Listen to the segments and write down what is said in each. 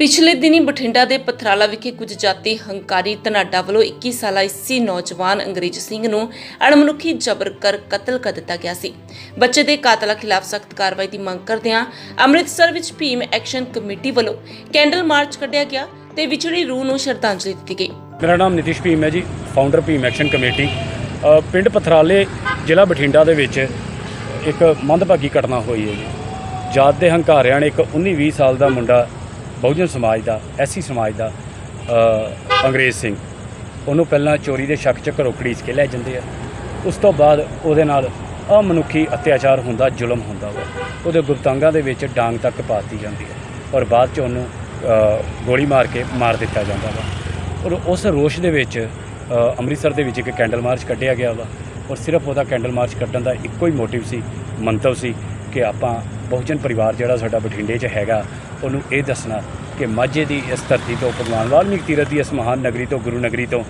ਪਿਛਲੇ ਦਿਨੀ ਬਠਿੰਡਾ ਦੇ ਪਥਰਾਲਾ ਵਿਖੇ ਕੁਝ ਜਾਤੀ ਹੰਕਾਰੀ ਧਨਾਡਾ ਵੱਲੋਂ 21 ਸਾਲਾ ਇਸੀ ਨੌਜਵਾਨ ਅੰਗਰੇਜ਼ ਸਿੰਘ ਨੂੰ ਅਣਮਨੁੱਖੀ ਜ਼ਬਰ ਕਰ ਕਤਲ ਕਰ ਦਿੱਤਾ ਗਿਆ ਸੀ। ਬੱਚੇ ਦੇ ਕਾਤਲਾਂ ਖਿਲਾਫ ਸਖਤ ਕਾਰਵਾਈ ਦੀ ਮੰਗ ਕਰਦਿਆਂ ਅੰਮ੍ਰਿਤਸਰ ਵਿੱਚ ਭੀਮ ਐਕਸ਼ਨ ਕਮੇਟੀ ਵੱਲੋਂ ਕੈਂਡਲ ਮਾਰਚ ਕੱਢਿਆ ਗਿਆ ਤੇ ਵਿਛੜੀ ਰੂਹ ਨੂੰ ਸ਼ਰਧਾਂਜਲੀ ਦਿੱਤੀ ਗਈ। ਮੇਰਾ ਨਾਮ ਨਿਤਿਸ਼ ਭੀਮ ਹੈ ਜੀ ਫਾਊਂਡਰ ਭੀਮ ਐਕਸ਼ਨ ਕਮੇਟੀ। ਪਿੰਡ ਪਥਰਾਲੇ, ਜ਼ਿਲ੍ਹਾ ਬਠਿੰਡਾ ਦੇ ਵਿੱਚ ਇੱਕ ਮੰਦਭਾਗੀ ਘਟਨਾ ਹੋਈ ਹੈ ਜੀ। ਜਾਤ ਦੇ ਹੰਕਾਰਿਆਂ ਨੇ ਇੱਕ 19-20 ਸਾਲ ਦਾ ਮੁੰਡਾ ਬਹੁਜਨ ਸਮਾਜ ਦਾ, ਐਸੀ ਸਮਾਜ ਦਾ ਅੰਗਰੇਜ਼ ਸਿੰਘ। ਉਹਨੂੰ ਪਹਿਲਾਂ ਚੋਰੀ ਦੇ ਸ਼ੱਕ 'ਚ ਘਰੋਂ ਘੜੀਸ ਕੇ ਲੈ ਜਾਂਦੇ ਆ। ਉਸ ਤੋਂ ਬਾਅਦ ਉਹਦੇ ਨਾਲ ਅਮਨੁੱਖੀ ਅਤਿਆਚਾਰ ਹੁੰਦਾ, ਜ਼ੁਲਮ ਹੁੰਦਾ ਵਾ। ਉਹਦੇ ਗੁਪਤਾਂਗਾਂ ਦੇ ਵਿੱਚ ਡਾਂਗ ਤੱਕ ਪਾਤੀ ਜਾਂਦੀ ਹੈ ਔਰ ਬਾਅਦ 'ਚ ਉਹਨੂੰ ਗੋਲੀ ਮਾਰ ਕੇ ਮਾਰ ਦਿੱਤਾ ਜਾਂਦਾ ਵਾ। ਔਰ ਉਸ ਰੋਸ਼ ਦੇ ਵਿੱਚ ਅੰਮ੍ਰਿਤਸਰ ਦੇ ਵਿੱਚ ਇੱਕ ਕੈਂਡਲ ਮਾਰਚ ਕੱਢਿਆ ਗਿਆ ਵਾ। ਔਰ ਸਿਰਫ ਉਹਦਾ ਕੈਂਡਲ ਮਾਰਚ ਕੱਢਣ ਦਾ ਇੱਕੋ ਹੀ ਮੋਟਿਵ ਸੀ, ਮੰਤਵ ਸੀ ਕਿ ਆਪਾਂ ਬਹੁਜਨ ਪਰਿਵਾਰ ਜਿਹੜਾ ਸਾਡਾ ਬਠਿੰਡੇ 'ਚ ਹੈਗਾ, ਉਹਨੂੰ ਇਹ ਦੱਸਣਾ ਕਿ ਮਾਝੇ ਦੀ ਇਸ ਧਰਤੀ ਤੋਂ, ਭਗਵਾਨ ਵਾਲਮੀਕ ਤੀਰਥ ਦੀ ਇਸ ਮਹਾਨ ਨਗਰੀ ਤੋਂ, ਗੁਰੂ ਨਗਰੀ ਤੋਂ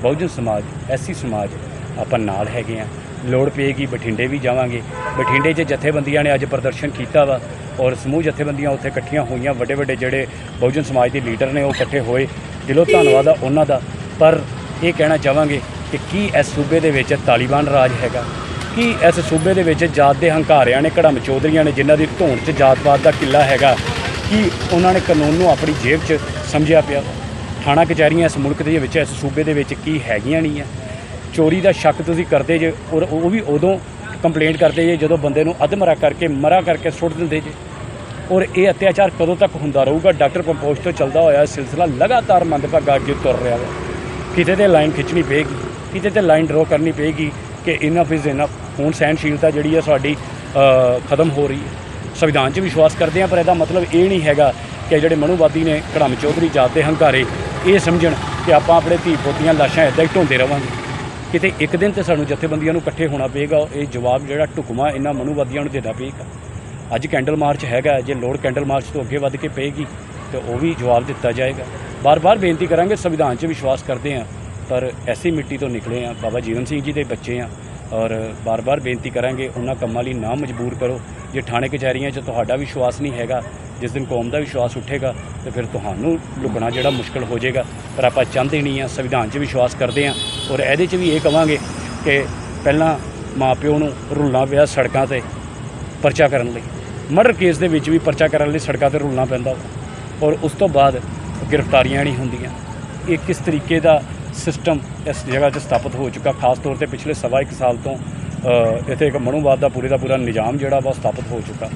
ਬਹੁਜਨ ਸਮਾਜ, ਐਸੀ ਸਮਾਜ ਆਪਾਂ ਨਾਲ ਹੈਗੇ ਆ। ਲੋੜ ਪਏਗੀ, ਬਠਿੰਡੇ ਵੀ ਜਾਵਾਂਗੇ। ਬਠਿੰਡੇ 'ਚ ਜਥੇਬੰਦੀਆਂ ਨੇ ਅੱਜ ਪ੍ਰਦਰਸ਼ਨ ਕੀਤਾ ਵਾ ਔਰ ਸਮੂਹ ਜਥੇਬੰਦੀਆਂ ਉੱਥੇ ਇਕੱਠੀਆਂ ਹੋਈਆਂ। ਵੱਡੇ ਵੱਡੇ ਜਿਹੜੇ ਬਹੁਜਨ ਸਮਾਜ ਦੇ ਲੀਡਰ ਨੇ ਉਹ ਇਕੱਠੇ ਹੋਏ। ਦਿਲੋਂ ਧੰਨਵਾਦ ਆ ਉਹਨਾਂ ਦਾ। ਪਰ ਇਹ ਕਹਿਣਾ ਚਾਹਾਂਗੇ ਕਿ ਕੀ ਇਸ ਸੂਬੇ ਦੇ ਵਿੱਚ ਤਾਲਿਬਾਨ ਰਾਜ ਹੈਗਾ? ਕੀ ਇਸ ਸੂਬੇ ਦੇ ਵਿੱਚ ਜਾਤ ਦੇ ਹੰਕਾਰਿਆਂ ਨੇ ਕੜਮ ਚੌਧਰੀਆਂ ਨੇ ਜਿਨ੍ਹਾਂ ਦੀ ਧੌਣ 'ਚ ਜਾਤਵਾਦ ਦਾ ਕਿੱਲਾ ਹੈਗਾ? ਕੀ ਉਹਨਾਂ ਨੇ ਕਾਨੂੰਨ ਨੂੰ ਆਪਣੀ ਜੇਬ 'ਚ ਸਮਝਿਆ ਪਿਆ? ਥਾਣਾ ਕਚਹਿਰੀਆਂ ਇਸ ਮੁਲਕ ਦੇ ਵਿੱਚ, ਇਸ ਸੂਬੇ ਦੇ ਵਿੱਚ ਕੀ ਹੈਗੀਆਂ ਨਹੀਂ ਆ? ਚੋਰੀ ਦਾ ਸ਼ੱਕ ਤੁਸੀਂ ਕਰਦੇ ਜੇ, ਔਰ ਉਹ ਵੀ ਉਦੋਂ ਕੰਪਲੇਂਟ ਕਰਦੇ ਜੇ ਜਦੋਂ ਬੰਦੇ ਨੂੰ ਅਧਮਰਾ ਕਰਕੇ, ਮਰਾ ਕਰਕੇ ਸੁੱਟ ਦਿੰਦੇ ਜੇ। ਔਰ ਇਹ ਅਤਿਆਚਾਰ ਕਦੋਂ ਤੱਕ ਹੁੰਦਾ ਰਹੂਗਾ? ਡਾਕਟਰ ਕੰਪੋਸਟ ਤੋਂ ਚੱਲਦਾ ਹੋਇਆ ਸਿਲਸਿਲਾ ਲਗਾਤਾਰ ਮੰਦਭਾਗਾ ਅੱਗੇ ਤੁਰ ਰਿਹਾ ਵਾ। ਕਿਤੇ ਤੇ ਲਾਈਨ ਖਿੱਚਣੀ ਪਏਗੀ, ਕਿਤੇ ਤੇ ਲਾਈਨ ਡਰਾ ਕਰਨੀ ਪਏਗੀ ਕਿ ਇਨਫ ਇਜ਼ ਇਨਫ ਹੁਣ ਸਹਿਣਸ਼ੀਲਤਾ ਜਿਹੜੀ ਹੈ ਸਾਡੀ ਖਤਮ ਹੋ ਰਹੀ ਹੈ। ਸੰਵਿਧਾਨ 'ਚ ਵਿਸ਼ਵਾਸ ਕਰਦੇ ਆ ਪਰ ਇਹਦਾ ਮਤਲਬ ਇਹ ਨਹੀਂ ਹੈਗਾ ਕਿ ਜਿਹੜੇ ਮਨੂਵਾਦੀ ਨੇ ਕੜਮ ਚੌਧਰੀ ਜਾਤ ਦੇ ਹੰਕਾਰੇ, ਇਹ ਸਮਝਣ ਕਿ ਆਪਾਂ ਆਪਣੇ ਧੀ ਪੋਤੀਆਂ ਲਾਸ਼ਾਂ ਇੱਦਾਂ ਹੀ ਢੋਂਦੇ ਰਵਾਂਗੇ। ਕਿਤੇ ਇੱਕ ਦਿਨ ਤੇ ਸਾਨੂੰ ਜਥੇਬੰਦੀਆਂ ਨੂੰ ਇਕੱਠੇ ਹੋਣਾ ਪਏਗਾ, ਇਹ ਜਵਾਬ ਜਿਹੜਾ ਢੁਕਮਾ ਇਹਨਾਂ ਮਨੂਵਾਦੀਆਂ ਨੂੰ ਦੇਣਾ ਪਏਗਾ। ਅੱਜ ਕੈਂਡਲ ਮਾਰਚ ਹੈਗਾ, ਜੇ ਲੋੜ ਕੈਂਡਲ ਮਾਰਚ ਤੋਂ ਅੱਗੇ ਵੱਧ ਕੇ ਪਏਗੀ, ਤੇ ਉਹ ਵੀ ਜਵਾਬ ਦਿੱਤਾ ਜਾਏਗਾ। ਬਾਰ-ਬਾਰ ਬੇਨਤੀ ਕਰਾਂਗੇ, ਸੰਵਿਧਾਨ 'ਚ ਵਿਸ਼ਵਾਸ ਕਰਦੇ ਹਾਂ, ਪਰ ਐਸੀ ਮਿੱਟੀ ਤੋਂ ਨਿਕਲੇ ਆ ਬਾਬਾ ਜੀਵਨ ਸਿੰਘ ਜੀ ਦੇ ਬੱਚੇ ਆ ਔਰ ਬਾਰ-ਬਾਰ ਬੇਨਤੀ ਕਰਾਂਗੇ, ਉਹਨਾਂ ਕੰਮਾਂ ਲਈ ਨਾ ਮਜਬੂਰ ਕਰੋ। ਜੇ ਥਾਣੇ ਕਚਹਿਰੀਆਂ 'ਚ ਤੁਹਾਡਾ ਵਿਸ਼ਵਾਸ ਨਹੀਂ ਹੈਗਾ, ਜਿਸ ਦਿਨ ਕੌਮ ਦਾ ਵਿਸ਼ਵਾਸ ਉੱਠੇਗਾ, ਤੇ ਫਿਰ ਤੁਹਾਨੂੰ ਲੁਕਣਾ ਜਿਹੜਾ ਮੁਸ਼ਕਲ ਹੋ ਜਾਏਗਾ। ਪਰ ਆਪਾਂ ਚਾਹੁੰਦੇ ਨਹੀਂ ਆ ਸੰਵਿਧਾਨ 'ਚ ਵਿਸ਼ਵਾਸ ਕਰਦੇ ਆ ਔਰ ਇਹਦੇ 'ਚ ਵੀ ਇਹ ਕਵਾਂਗੇ ਕਿ ਪਹਿਲਾਂ ਮਾਪਿਓ ਨੂੰ ਰੁਲਣਾ ਪਿਆ ਸੜਕਾਂ ਤੇ ਪਰਚਾ ਕਰਨ ਲਈ। ਮਰਡਰ ਕੇਸ ਦੇ ਵਿੱਚ ਵੀ ਪਰਚਾ ਕਰਨ ਲਈ ਸੜਕਾਂ ਤੇ ਰੁਲਣਾ ਪੈਂਦਾ ਵਾ। ਔਰ ਉਸ ਤੋਂ ਬਾਅਦ ਗ੍ਰਿਫਤਾਰੀਆਂ ਨਹੀਂ ਹੁੰਦੀਆਂ। ਇਹ ਕਿਸ ਤਰੀਕੇ ਦਾ ਸਿਸਟਮ ਇਸ ਜਗ੍ਹਾ 'ਚ ਸਥਾਪਿਤ ਹੋ ਚੁੱਕਾ? ਖਾਸ ਤੌਰ ਤੇ ਪਿਛਲੇ ਸਵਾ ਇੱਕ ਸਾਲ ਤੋਂ ਇੱਥੇ ਇੱਕ ਮਨੂਵਾਦ ਦਾ ਪੂਰੇ ਦਾ ਪੂਰਾ ਨਿਜ਼ਾਮ ਜਿਹੜਾ ਵਾ ਸਥਾਪਿਤ ਹੋ ਚੁੱਕਾ।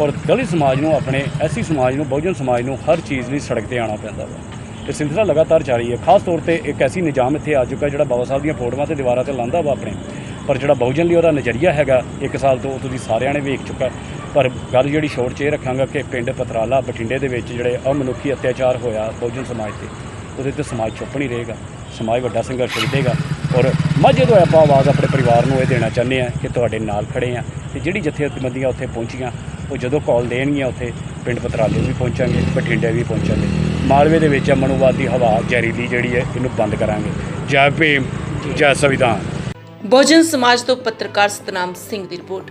ਔਰ ਦਲਿਤ ਸਮਾਜ ਨੂੰ ਆਪਣੇ, ਐਸੀ ਸਮਾਜ ਨੂੰ, ਬਹੁਜਨ ਸਮਾਜ ਨੂੰ ਹਰ ਚੀਜ਼ ਲਈ ਸੜਕ ਤੇ ਆਉਣਾ ਪੈਂਦਾ ਵਾ। ਇਹ ਸਿਲਸਿਲਾ ਲਗਾਤਾਰ ਜਾਰੀ ਹੈ। ਖਾਸ ਤੌਰ ਤੇ ਇੱਕ ਐਸੀ ਨਿਜ਼ਾਮ ਇੱਥੇ ਆ ਚੁੱਕਾ ਜਿਹੜਾ ਬਾਬਾ ਸਾਹਿਬ ਦੀਆਂ ਫੋਟੋਆਂ ਤੇ ਦੀਵਾਰਾਂ ਤੇ ਲਾਂਦਾ ਵਾ ਆਪਣੇ। ਪਰ ਜਿਹੜਾ ਬਹੁਜਨ ਲਈ ਉਹਦਾ ਨਜ਼ਰੀਆ ਹੈਗਾ, ਇੱਕ ਸਾਲ ਤੋਂ ਉਹ ਤੁਸੀਂ ਸਾਰਿਆਂ ਨੇ ਵੇਖ ਚੁੱਕਾ। ਪਰ ਗੱਲ ਜਿਹੜੀ ਸ਼ੋਰਟ 'ਚ ਇਹ ਰੱਖਾਂਗਾ ਕਿ ਪਿੰਡ ਪਤਰਾਲਾ ਬਠਿੰਡੇ ਦੇ ਵਿੱਚ ਜਿਹੜੇ ਅਮਨੁੱਖੀ ਅਤਿਆਚਾਰ ਹੋਇਆ ਬਹੁਜਨ ਸਮਾਜ ਤੇ, ਉਹਦੇ ਤੇ ਸਮਾਜ ਚੁੱਪ ਨਹੀਂ ਰਹੇਗਾ। ਸਮਾਜ ਵੱਡਾ ਸੰਘਰਸ਼ ਵਿੱਢੇਗਾ ਔਰ ਮਾਝੇ ਤੋਂ ਆਪਾਂ ਆਵਾਜ਼ ਆਪਣੇ ਪਰਿਵਾਰ ਨੂੰ ਇਹ ਦੇਣਾ ਚਾਹੁੰਦੇ ਆ ਕਿ ਤੁਹਾਡੇ ਨਾਲ ਖੜੇ ਆ ਤੇ ਜਿਹੜੀ ਜਥੇਬੰਦੀਆਂ ਉੱਥੇ ਪਹੁੰਚੀਆਂ, ਉਹ ਜਦੋਂ ਕਾਲ ਦੇਣਗੀਆਂ ਉੱਥੇ ਪਿੰਡ ਪਤਰਾਲੇ ਵੀ ਪਹੁੰਚਾਂਗੇ, ਬਠਿੰਡੇ ਵੀ ਪਹੁੰਚਾਂਗੇ। ਮਾਲਵੇ ਦੇ ਵਿੱਚ ਅਮਨੁਵਾਦੀ ਹਵਾ ਜ਼ਹਿਰੀਲੀ ਜਿਹੜੀ ਹੈ, ਇਹਨੂੰ ਬੰਦ ਕਰਾਂਗੇ। ਜੈ ਭੀਮ, ਜੈ ਸੰਵਿਧਾਨ। ਬਹੁਜਨ ਸਮਾਜ ਤੋਂ ਪੱਤਰਕਾਰ ਸਤਨਾਮ ਸਿੰਘ ਦੀ ਰਿਪੋਰਟ।